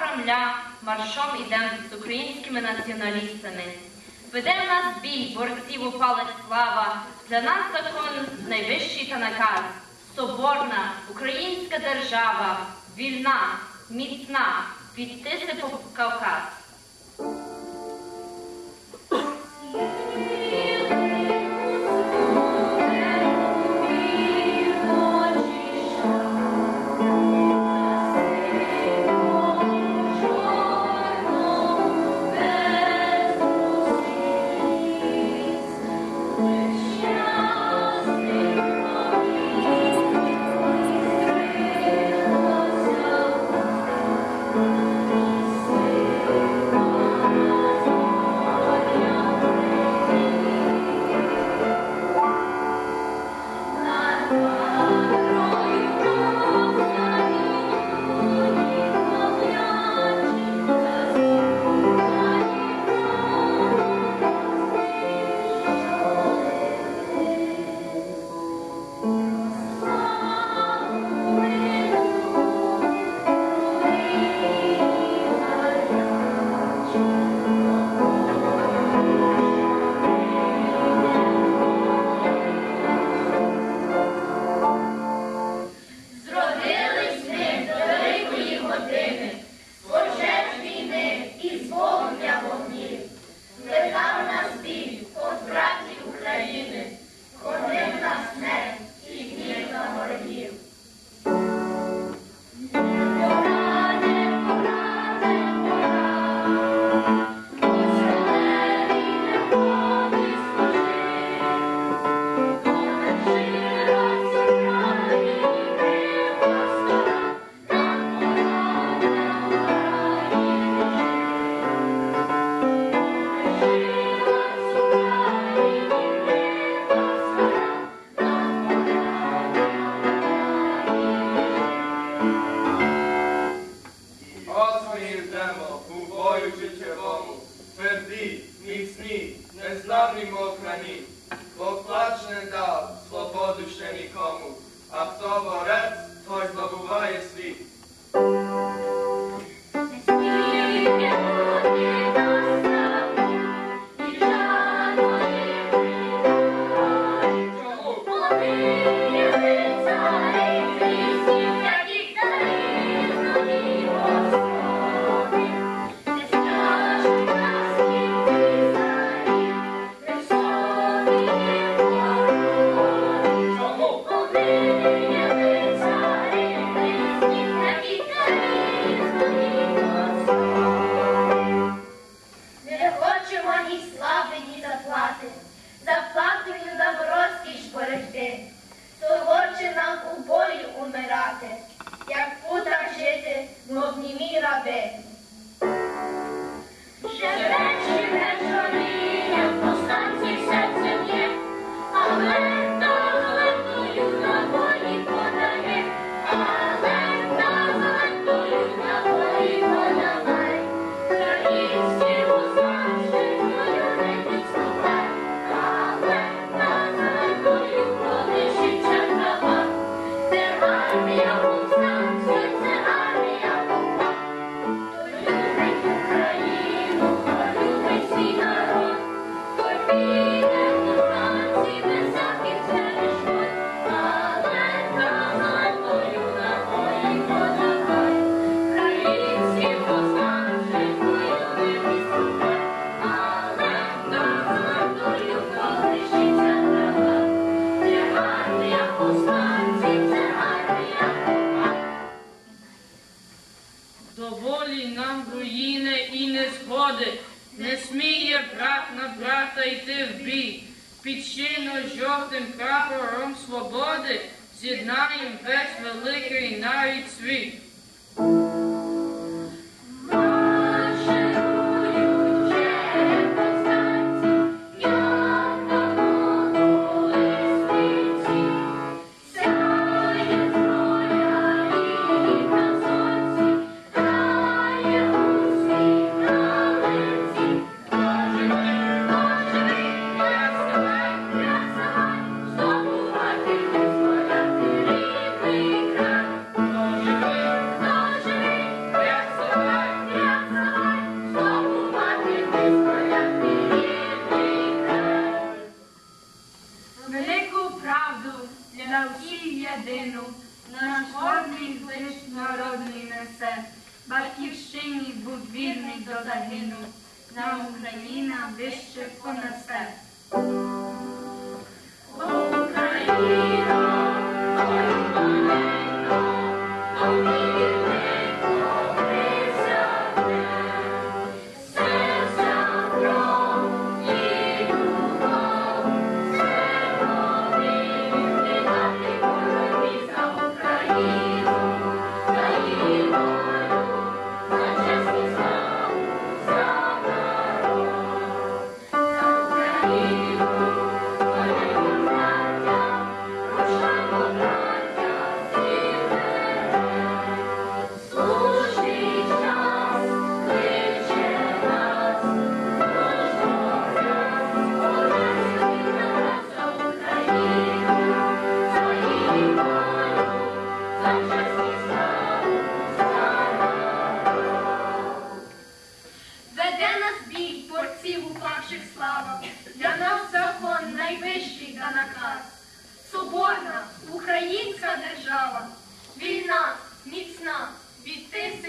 Рамля маршом ідем з українськими націоналістами. Веде в нас бій, борців упала слава, для нас закон найвищий та наказ. Соборна українська держава, вільна, міцна, відтиси по Кавказ. priznemo u Bojučićevomu, tvrdi, mi sni, ne slavnim ohrani, Bog plač ne dao, slobodu še nikomu, a v tovo rec, tvoj zloguva je svi. там руїни і не сходить, не сміє брат на брата йти в бій. Під чино жовтим прапором свободи з'єднаєм весь великий навіть світ. правдів єдину, наш горний лиш народний несе, батьківщині будь вірний до загину, нам Україна вище понесе. Україна! Веде нас бій, борців упавших слава, для нас закон найвищий та наказ. Соборна українська держава, вільна, міцна, від тиск